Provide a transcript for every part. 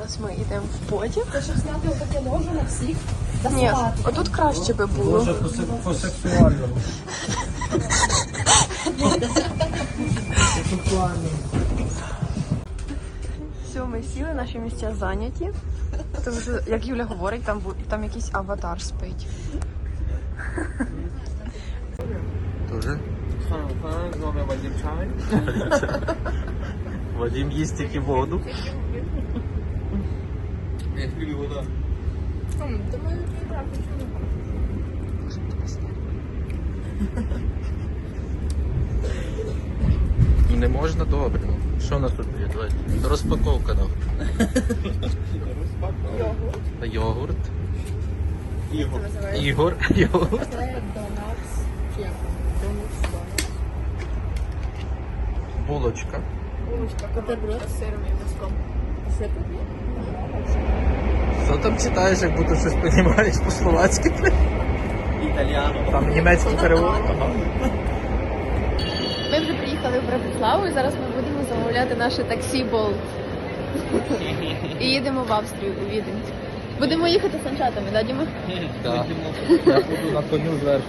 Зараз ми йдемо в потяг. Ти щоб зняти отаке ложе на всіх. Ні, отут краще би було. Може по, сексуальному. Все, ми сіли, наші місця зайняті. Тому що, як Юля говорить, там, там якийсь аватар спить. Чай. Вадим їсть тільки воду. Я люблю вода. Ну не можна добре. Що у нас тут є? Давай. Розпаковка нам. Йогурт. Йогурт. Ігор. Ігор. Йогурт. Це донатс. Чи як? Донатс, донатс. Булочка. Булочка, бутерброд з сиром і миском. Що там читаєш, як будто щось розумієш по-словацьки? Італіано. Там німецький перевод. Ми вже приїхали в Братиславу і зараз ми будемо замовляти наше таксі Болт. І їдемо в Австрію у Відень. Будемо їхати санчатами, да, Діма? Да. Я буду на коню зверху.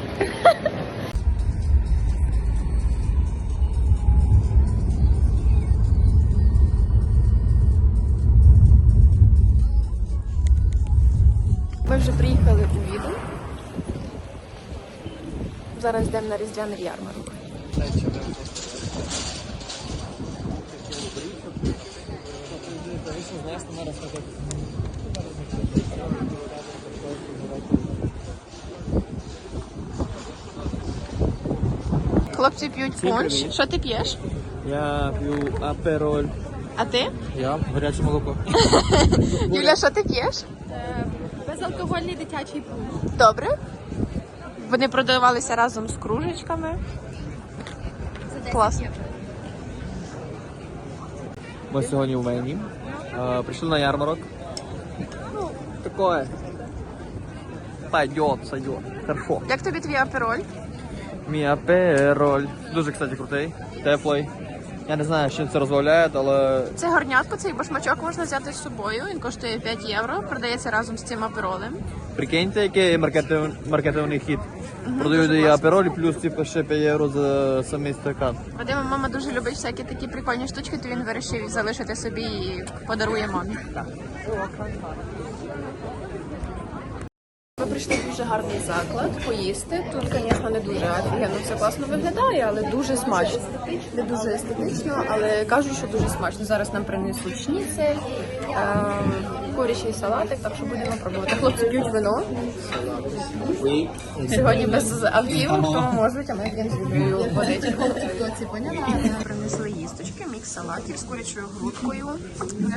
Ми вже приїхали у Відень. Зараз йдемо на різдвяний ярмарок. Хлопці п'ють понч. Що ти п'єш? Я п'ю апероль. А ти? Я гаряче молоко. Юля, що ти п'єш? Безалкогольний дитячий пункт. Добре. Вони продавалися разом з кружечками. Клас. Ми сьогодні в Мені. Е, Прийшли на ярмарок. Ну, такое. Пойдет, сойдет. Хорошо. Як тобі твій апероль? Мій апероль. Дуже, кстати, крутий. Теплий. Я не знаю, з чим це розмовляє, але Це горнятко, цей башмачок можна взяти з собою. Він коштує 5 євро, продається разом з цим аперолем. прикиньте, який маркетив... маркетивний хід. Продають і апероль, плюс типу, ще 5 євро за самий стакан. Вадима мама дуже любить всякі такі прикольні штучки, то він вирішив залишити собі і подарує мамі. Ми прийшли в дуже гарний заклад поїсти. Тут, звісно, не дуже офігенно все класно виглядає, але дуже смачно. Не дуже естетично, але кажуть, що дуже смачно. Зараз нам принесуть шніцель, ем, курячий салатик, так що будемо пробувати. Хлопці п'ють вино. Сьогодні без автівок, тому можуть, а ми він з Юлією водити. Принесли їсточки, мікс салатів з курячою грудкою.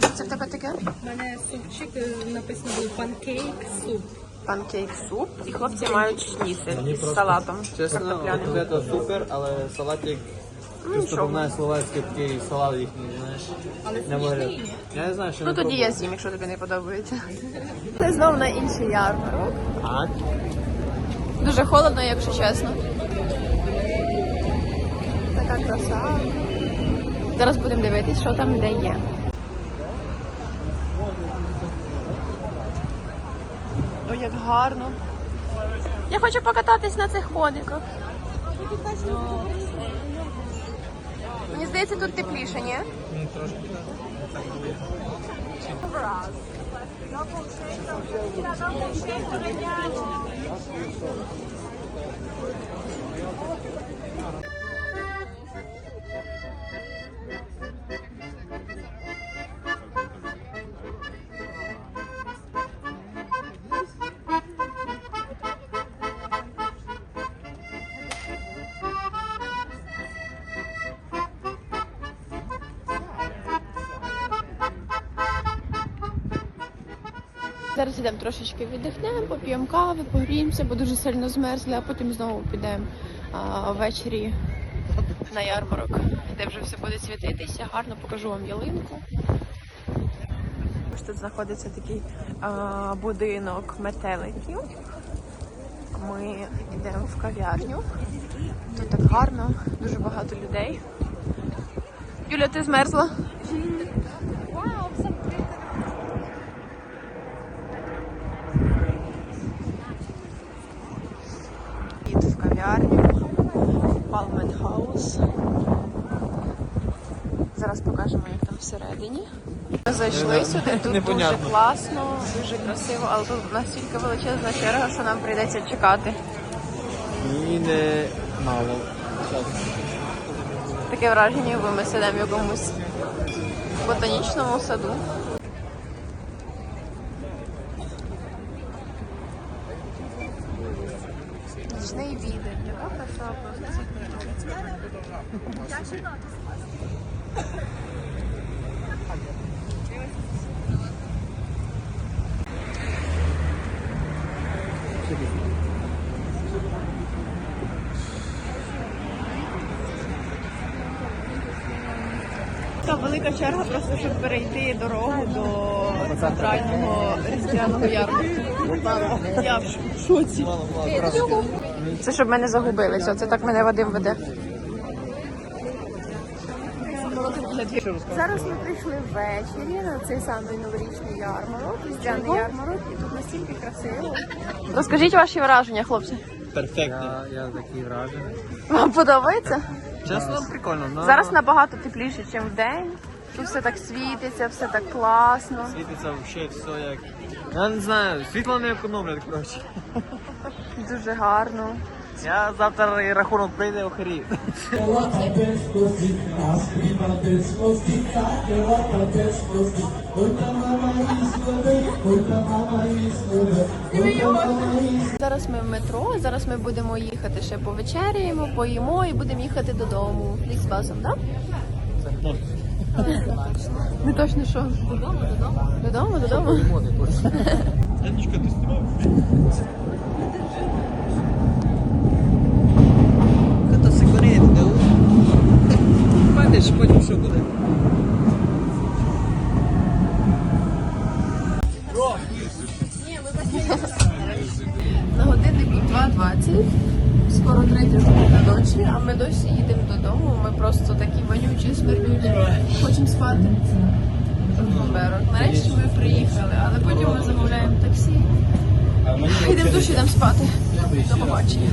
Що це в тебе таке? У мене супчик е, написано панкейк суп. Панкейк суп. І хлопці мають шніцель із салатом Чесно, це супер, але салатик Ну, Просто словацький такий салат їхній, знаєш. Не ні? Я не знаю, що Ну тоді я з'їм, якщо тобі не подобається. Це знов на інший ярмарок. Так. Дуже холодно, якщо чесно. Така краса. Зараз будемо дивитись, що там де є. Ой, як гарно. Я хочу покататись на цих ходиках. Мені здається, тут тепліше, ні? Зараз ідемо трошечки віддихнемо, поп'ємо кави, погріємося, бо дуже сильно змерзли, а потім знову підемо ввечері на ярмарок, де вже все буде світитися. Гарно покажу вам ялинку. Ось Тут знаходиться такий а, будинок метеликів. Ми йдемо в кав'ярню. Тут так гарно, дуже багато людей. Юля, ти змерзла? Всередині. Ми зайшли сюди, тут дуже класно, дуже красиво, але тут настільки величезна черга, що нам прийдеться чекати. І не мало. Таке враження, ніби ми сидимо в якомусь ботанічному саду. Нічний відер, яка краса просто. Така велика черга просто, щоб перейти дорогу до центрального різдвяного ярмарку. Я в шоці. Це щоб ми не загубилися. Це так мене Вадим веде. Зараз ми прийшли ввечері на цей самий новорічний ярмарок, різдвяний ярмарок, і тут настільки красиво. Розкажіть ваші враження, хлопці. Перфектно. Я, я такий вражений. Вам подобається? Чесно, прикольно. но Зараз набагато тепліше, ніж в день. Тут все так світиться, все так класно. світиться взагалі все як. Я не знаю, світло не економлять, коротше. Дуже гарно. Я завтра і рахунок прийде охерів. Зараз ми в метро, зараз ми будемо їхати ще повечеряємо, поїмо і будемо їхати додому. Фліксбасом, так? Не точно що? Додому, додому. Додому, додому. Яночка, ти знімав? Пам'ятаєш, потім що буде. На годиннику 2.20, скоро третя година ночі, а ми досі їдемо додому. Ми просто такі вонючі, смердючі. Хочемо спати. Нарешті ми приїхали, але потім ми замовляємо таксі. Йдемо в душ, йдемо спати. До побачення.